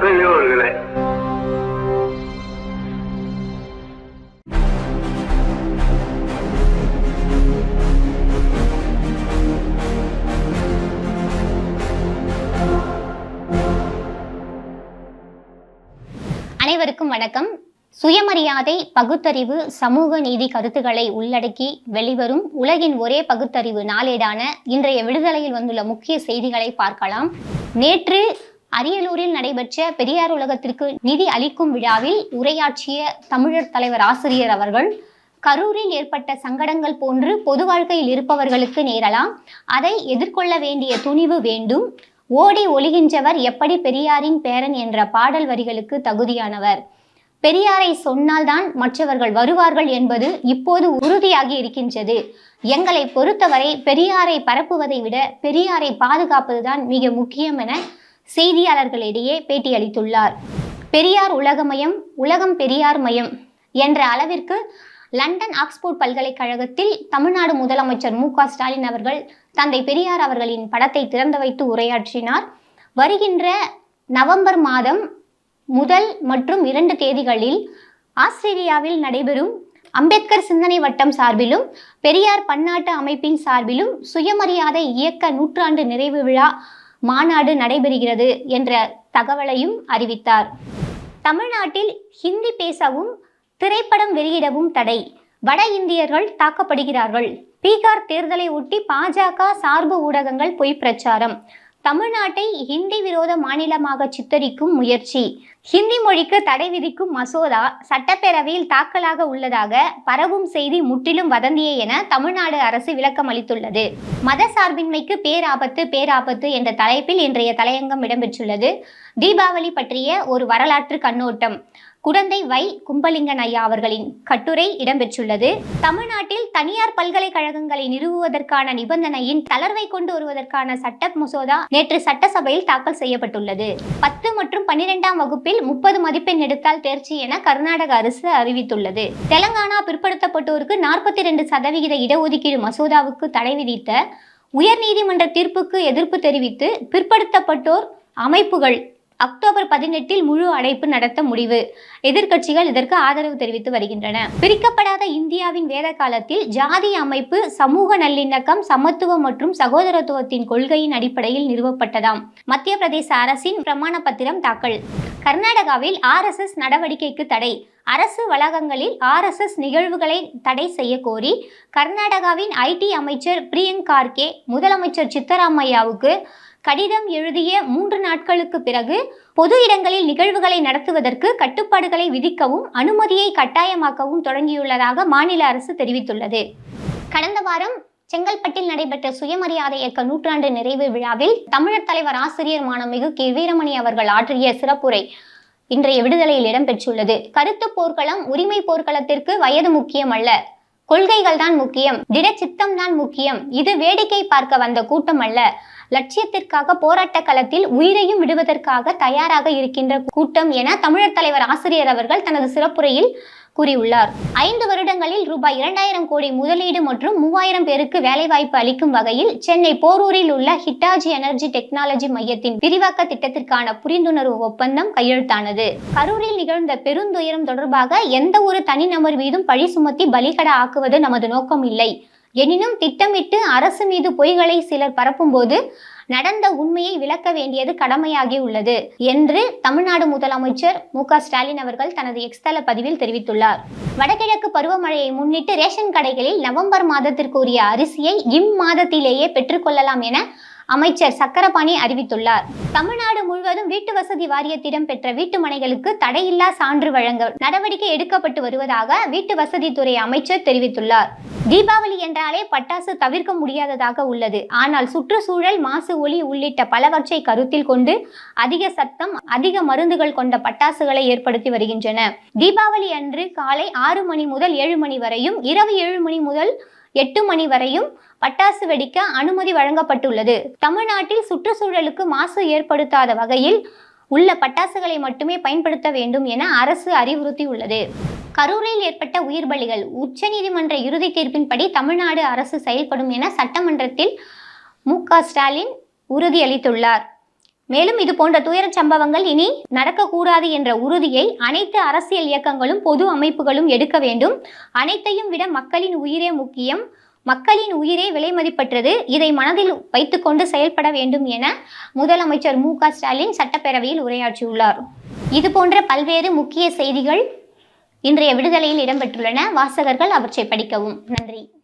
பெரியவர்களே அனைவருக்கும் வணக்கம். சுயமரியாதை பகுத்தறிவு சமூக நீதி கருத்துக்களை உள்ளடக்கி வெளிவரும் உலகின் ஒரே பகுத்தறிவு நாளேடான இன்றைய விடுதலையில் வந்துள்ள முக்கிய செய்திகளை பார்க்கலாம். நேற்று அரியலூரில் நடைபெற்ற பெரியார் உலகத்திற்கு நிதி அளிக்கும் விழாவில் உரையாற்றிய தமிழர் தலைவர் ஆசிரியர் அவர்கள் கரூரில் ஏற்பட்ட சங்கடங்கள் போன்று பொது வாழ்க்கையில் இருப்பவர்களுக்கு நேரலாம். அதை எதிர்கொள்ள வேண்டிய துணிவு வேண்டும். ஓடி ஒளிகின்றவர் எப்படி பெரியாரின் பேரன் என்ற பாடல் வரிகளுக்கு தகுதியானவர். பெரியாரை சொன்னால்தான் மற்றவர்கள் வருவார்கள் என்பது இப்போது உறுதியாகி இருக்கின்றது. எங்களை பொறுத்தவரை பெரியாரை பரப்புவதை விட பெரியாரை பாதுகாப்பதுதான் மிக முக்கியம் என செய்தியாளர்களிடையே பேட்டியளித்துள்ளார். பெரியார் உலகமயம் உலகம் பெரியார் மயம் என்ற அளவிற்கு லண்டன் ஆக்ஸ்போர்ட் பல்கலைக்கழகத்தில் தமிழ்நாடு முதலமைச்சர் மு ஸ்டாலின் அவர்கள் தந்தை பெரியார் அவர்களின் படத்தை திறந்து வைத்து உரையாற்றினார். வருகின்ற நவம்பர் மாதம் முதல் மற்றும் இரண்டு தேதிகளில் ஆஸ்திரேலியாவில் நடைபெறும் அம்பேத்கர் சிந்தனை வட்டம் சார்பிலும் பெரியார் பன்னாட்டு அமைப்பின் சார்பிலும் சுயமரியாதை இயக்க நூற்றாண்டு நிறைவு விழா மாநாடு நடைபெறுகிறது என்ற தகவலையும் அறிவித்தார். தமிழ்நாட்டில் ஹிந்தி பேசவும் திரைப்படம் வெளியிடவும் தடை. வட இந்தியர்கள் தாக்கப்படுகிறார்கள். பீகார் தேர்தலை ஒட்டி பாஜக சார்பு ஊடகங்கள் பொய் பிரச்சாரம். தமிழ்நாட்டை ஹிந்தி விரோத மாநிலமாக சித்தரிக்கும் முயற்சி. ஹிந்தி மொழிக்கு தடை விதிக்கும் மசோதா சட்டப்பேரவையில் தாக்கலாக உள்ளதாக பரவும் செய்தி முற்றிலும் வதந்தியே என தமிழ்நாடு அரசு விளக்கம் அளித்துள்ளது. மத சார்பின்மைக்கு பேராபத்து பேராபத்து என்ற தலைப்பில் இன்றைய தலையங்கம் இடம்பெற்றுள்ளது. தீபாவளி பற்றிய ஒரு வரலாற்று கண்ணோட்டம். குடந்தை வை கும்பலிங்கன் ஐயா அவர்களின் கட்டுரை இடம்பெற்றுள்ளது. தமிழ்நாட்டில் தனியார் பல்கலைக்கழகங்களை நிறுவுவதற்கான நிபந்தனையின் தளர்வை கொண்டு வருவதற்கான சட்ட மசோதா நேற்று சட்டசபையில் தாக்கல் செய்யப்பட்டுள்ளது. பத்து மற்றும் பன்னிரெண்டாம் வகுப்பில் முப்பது மதிப்பெண் எடுத்தால் தேர்ச்சி என கர்நாடக அரசு அறிவித்துள்ளது. தெலங்கானா பிற்படுத்தப்பட்டோருக்கு நாற்பத்தி ரெண்டு சதவிகித இடஒதுக்கீடு மசோதாவுக்கு தடை விதித்த உயர்நீதிமன்ற தீர்ப்புக்கு எதிர்ப்பு தெரிவித்து பிற்படுத்தப்பட்டோர் அமைப்புகள் அக்டோபர் பதினெட்டில் முழு அடைப்பு நடத்த முடிவு. எதிர்க்கட்சிகள் இதற்கு ஆதரவு தெரிவித்து வருகின்றன. பிரிக்கப்படாத இந்தியாவின் வேத காலத்தில் ஜாதி அமைப்பு சமூக நல்லிணக்கம் சமத்துவம் மற்றும் சகோதரத்துவத்தின் கொள்கையின் அடிப்படையில் நிறுவப்பட்டதாம். மத்திய பிரதேச அரசின் பிரமாண பத்திரம் தாக்கல். கர்நாடகாவில் ஆர்எஸ்எஸ் நடவடிக்கைக்கு தடை. அரசு வளாகங்களில் ஆர்எஸ்எஸ் நிகழ்வுகளை தடை செய்ய கோரி கர்நாடகாவின் ஐடி அமைச்சர் பிரியங்க் கார்கே முதலமைச்சர் சித்தராமையாவுக்கு கடிதம் எழுதிய மூன்று நாட்களுக்கு பிறகு பொது இடங்களில் நிகழ்வுகளை நடத்துவதற்கு கட்டுப்பாடுகளை விதிக்கவும் அனுமதியை கட்டாயமாக்கவும் தொடங்கியுள்ளதாக மாநில அரசு தெரிவித்துள்ளது. கடந்த வாரம் செங்கல்பட்டில் நடைபெற்ற சுயமரியாதை இயக்க நூற்றாண்டு நிறைவு விழாவில் தமிழர் தலைவர் ஆசிரியர் மாணமிகு கே. வீரமணி அவர்கள் ஆற்றிய சிறப்புரை இன்றைய விடுதலையில் இடம்பெற்றுள்ளது. கருத்து போர்க்களம் உரிமை போர்க்களத்திற்கு வயது முக்கியம் அல்ல. கொள்கைகள் தான் முக்கியம். திட சித்தம் தான் முக்கியம். இது வேடிக்கை பார்க்க வந்த கூட்டம் அல்ல. லட்சியத்திற்காக போராட்ட களத்தில் உயிரையும் விடுவதற்காக தயாராக இருக்கின்ற கூட்டம் என தமிழர் தலைவர் ஆசிரியர் அவர்கள் தனது சிறப்புரையில் கூறியுள்ளார். ஐந்து வருடங்களில் ரூபாய் இரண்டாயிரம் கோடி முதலீடு மற்றும் மூவாயிரம் பேருக்கு வேலைவாய்ப்பு அளிக்கும் வகையில் சென்னை போரூரில் உள்ள ஹிட்டாஜி எனர்ஜி டெக்னாலஜி மையத்தின் விரிவாக்க திட்டத்திற்கான புரிந்துணர்வு ஒப்பந்தம் கையெழுத்தானது. கரூரில் நிகழ்ந்த பெருந்துயரம் தொடர்பாக எந்த ஒரு தனிநபர் மீதும் பழி சுமத்தி பலிகட ஆக்குவது நமது நோக்கம் இல்லை எனினும் திட்டமிட்டு அரசு மீது பொய்களை சிலர் பரப்பும்போது நடந்த உண்மையை விளக்க வேண்டியது கடமையாகி உள்ளது என்று தமிழ்நாடு முதலமைச்சர் மு க ஸ்டாலின் அவர்கள் தனது எக்ஸ்தல பதிவில் தெரிவித்துள்ளார். வடகிழக்கு பருவமழையை முன்னிட்டு ரேஷன் கடைகளில் நவம்பர் மாதத்திற்குரிய அரிசியை இம்மாதத்திலேயே பெற்றுக்கொள்ளலாம் என அமைச்சர் சக்கரபாணி அறிவித்துள்ளார். தமிழ்நாடு முழுவதும் வீட்டு வசதி வாரியத்திடம் பெற்ற வீட்டு மனைகளுக்கு தடையில்லா சான்று வழங்க நடவடிக்கை எடுக்கப்பட்டு வருவதாக வீட்டு வசதித்துறை அமைச்சர் தெரிவித்துள்ளார். தீபாவளி என்றாலே பட்டாசு தவிர்க்க முடியாததாக உள்ளது. ஆனால் சுற்றுச்சூழல் மாசு ஒளி உள்ளிட்ட பலவற்றை கருத்தில் கொண்டு அதிக சத்தம் அதிக மருந்துகள் கொண்ட பட்டாசுகளை ஏற்படுத்தி வருகின்றன. தீபாவளி அன்று காலை ஆறு மணி முதல் ஏழு மணி வரையும் இரவு ஏழு மணி முதல் எட்டு மணி வரையும் பட்டாசு வெடிக்க அனுமதி வழங்கப்பட்டுள்ளது. தமிழ்நாட்டில் சுற்றுச்சூழலுக்கு மாசு ஏற்படுத்தாத வகையில் உள்ள பட்டாசுகளை மட்டுமே பயன்படுத்த வேண்டும் என அரசு அறிவுறுத்தியுள்ளது. கரூரில் ஏற்பட்ட உயிர் பலிகள் உச்சநீதிமன்ற இறுதி தீர்ப்பின்படி தமிழ்நாடு அரசு செயல்படும் என சட்டமன்றத்தில் மு க ஸ்டாலின் உறுதியளித்துள்ளார். மேலும் இது போன்ற துயரச் சம்பவங்கள் இனி நடக்கக்கூடாது என்ற உறுதியை அனைத்து அரசியல் இயக்கங்களும் பொது அமைப்புகளும் எடுக்க வேண்டும். அனைத்தையும் விட மக்களின் உயிரே முக்கியம். மக்களின் உயிரே விலை மதிப்பற்றது. இதை மனதில் வைத்துக்கொண்டு செயல்பட வேண்டும் என முதலமைச்சர் மு க ஸ்டாலின் சட்டப்பேரவையில் உரையாற்றியுள்ளார். இது போன்ற பல்வேறு முக்கிய செய்திகள் இன்றைய விடுதலையில் இடம்பெற்றுள்ளன. வாசகர்கள் அவற்றை படிக்கவும். நன்றி.